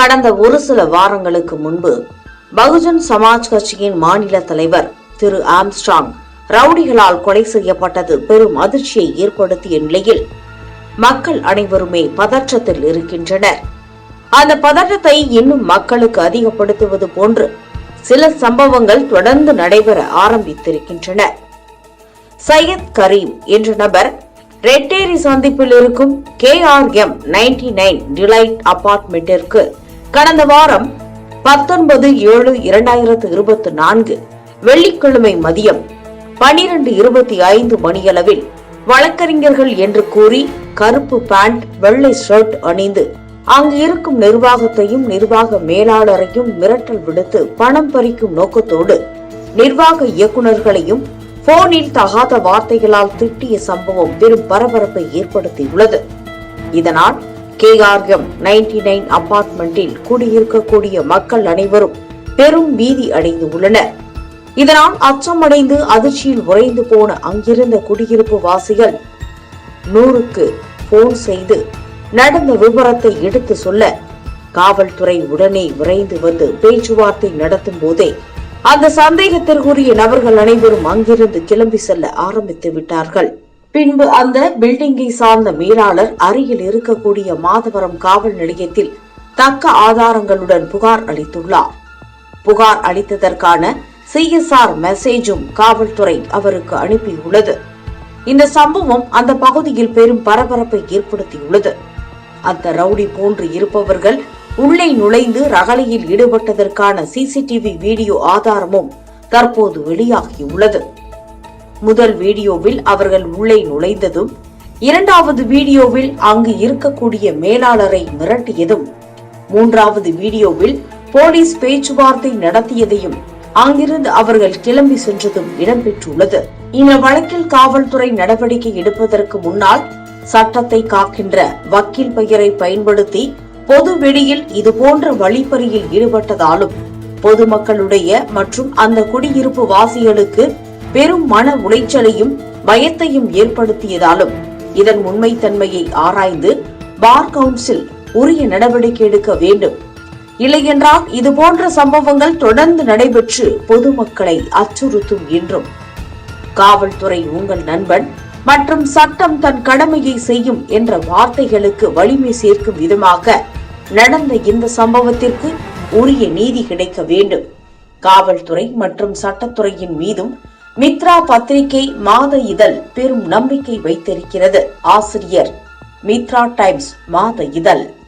கடந்த ஒரு சில வாரங்களுக்கு முன்பு பகுஜன் சமாஜ் கட்சியின் மாநில தலைவர் திரு ஆம்ஸ்ட்ராங் ரவுடிகளால் கொலை செய்யப்பட்டது பெரும் அதிர்ச்சியை ஏற்படுத்திய நிலையில் மக்கள் அனைவருமே பதற்றத்தில் இருக்கின்றனர். அந்த பதற்றத்தை இன்னும் மக்களுக்கு அதிகப்படுத்துவது போன்று சில சம்பவங்கள் தொடர்ந்து நடைபெற ஆரம்பித்திருக்கின்றன. சையத் கரீம் என்ற நபர் ரெட்டேரி சந்திப்பில் இருக்கும் K R M ninety nine delight அபார்ட்மெண்டிற்கு கடந்த வாரம் பத்தொன்பது ஏழு இரண்டாயிரத்து இருபத்தி நான்கு வெள்ளிக்கிழமை மதியம் பனிரெண்டு இருபத்தி ஐந்து மணியளவில் வழக்கறிஞர்கள் என்று கூறி கருப்பு பேண்ட் வெள்ளை ஷர்ட் அணிந்து அங்கு இருக்கும் நிர்வாகத்தையும் நிர்வாக மேலாளரையும் மிரட்டல் விடுத்து பணம் பறிக்கும் நோக்கத்தோடு நிர்வாக இயக்குநர்களையும் போனில் தகாத வார்த்தைகளால் திட்டிய சம்பவம் பெரும் பரபரப்பை ஏற்படுத்தியுள்ளது. இதனால் கேஆர்எம் நைன்டி நைன் அபார்ட்மெண்டில் குடியிருக்கக்கூடிய மக்கள் அனைவரும் பெரும் பீதி அடைந்து உள்ளனர். இதனால் அச்சமடைந்து அதிர்ச்சியில் உறைந்து போன அங்கிருந்த குடியிருப்பு வாசிகள் நூறுக்கு போன் செய்து நடந்த விவரத்தை எடுத்து சொல்ல காவல்துறை உடனே விரைந்து வந்து பேச்சுவார்த்தை நடத்தும் போதே அந்த சந்தேகத்திற்குரிய நபர்கள் அனைவரும் அங்கிருந்து கிளம்பி செல்ல ஆரம்பித்து விட்டார்கள். பின்பு அந்த பில்டிங்கை சார்ந்த மேலாளர் அருகில் இருக்கக்கூடிய மாதவரம் காவல் நிலையத்தில் தக்க ஆதாரங்களுடன் புகார் அளித்துள்ளார். புகார் அளித்ததற்கான சிஎஸ்ஆர் மெசேஜும் காவல்துறை அவருக்கு அனுப்பியுள்ளது. இந்த சம்பவம் அந்த பகுதியில் பெரும் பரபரப்பை ஏற்படுத்தியுள்ளது. அந்த ரவுடி போன்று இருப்பவர்கள் உள்ளே நுழைந்து ரகளையில் ஈடுபட்டதற்கான சிசிடிவி வீடியோ ஆதாரமும் தற்போது வெளியாகியுள்ளது. முதல் வீடியோவில் அவர்கள் உள்ளே நுழைந்ததும் இரண்டாவது வீடியோவில் அங்கு இருக்கக்கூடிய மேலாளரை மிரட்டியதும் மூன்றாவது வீடியோவில் போலீஸ் பேச்சுவார்த்தை நடத்தியதையும் அங்கிருந்து அவர்கள் கிளம்பி சென்றதும் இடம்பெற்றுள்ளது. இந்த வழக்கில் காவல்துறை நடவடிக்கை எடுப்பதற்கு முன்னால் சட்டத்தை காக்கின்ற வக்கீல் பெயரை பயன்படுத்தி பொது வெளியில் இதுபோன்ற வழிப்பறியில் ஈடுபட்டதாலும் பொதுமக்களுடைய மற்றும் அந்த குடியிருப்பு வாசிகளுக்கு பெரும் மன உளைச்சலையும் பயத்தையும் ஏற்படுத்தியதாலும் இதன் உண்மைத்தன்மையை ஆராய்ந்து பார் கவுன்சில் உரிய நடவடிக்கை எடுக்க வேண்டும். இல்லையென்றால் இதுபோன்ற சம்பவங்கள் தொடர்ந்து நடைபெற்று பொதுமக்களை அச்சுறுத்தும் என்றும். காவல்துறை உங்கள் நண்பன் மற்றும் சட்டம் தன் கடமையை செய்யும் என்ற வார்த்தைகளுக்கு வலிமை சேர்க்கும் விதமாக நடந்த இந்த சம்பவத்திற்கு உரிய நீதி கிடைக்க வேண்டும். காவல்துறை மற்றும் சட்டத்துறையின் மீதும் மித்ரா பத்திரிகை மாத இதழ் பெரும் நம்பிக்கை வைத்திருக்கிறது. ஆசிரியர் மித்ரா டைம்ஸ் மாத இதழ்.